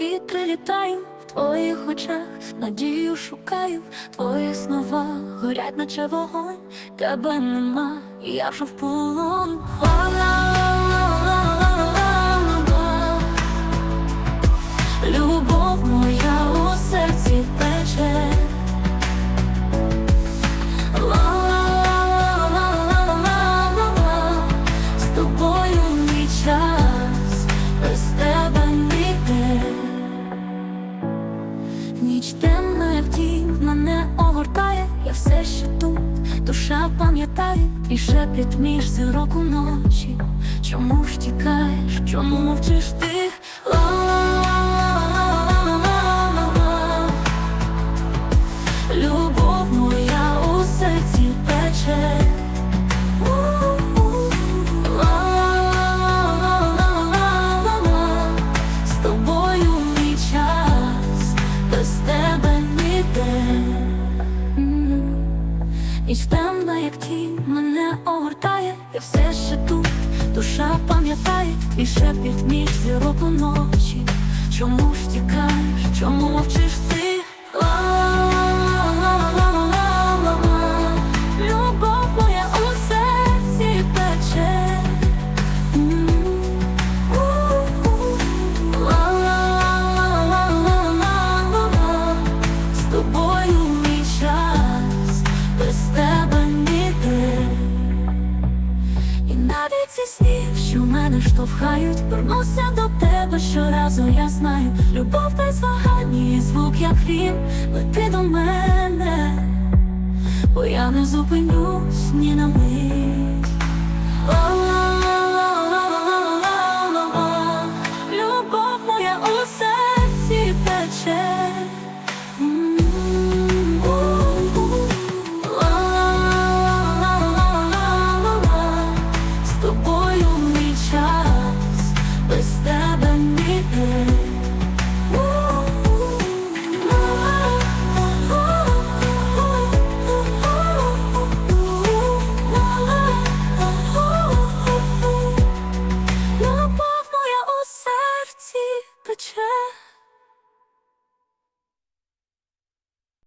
Вітри літаю в твоїх очах, надію шукаю, твої слова горять, наче вогонь, тебе нема, я вже в полон. Ніч темна, як тінь, мене огортає, я все ще тут, душа пам'ятає, і шепіт між зірок у ночі. Чому ж тікаєш, чому мовчиш ти? Ніч темна, як тінь, мене огортає, я все ще тут, душа пам'ятає, і шепіт міг зірок у ночі. Чому ж тікаєш, ці снів, що мене штовхають, вернуся до тебе щоразу, я знаю. Любов без вагань, і звук, як грім, лети до мене, бо я не зупинюсь ні на мить. Любов моя у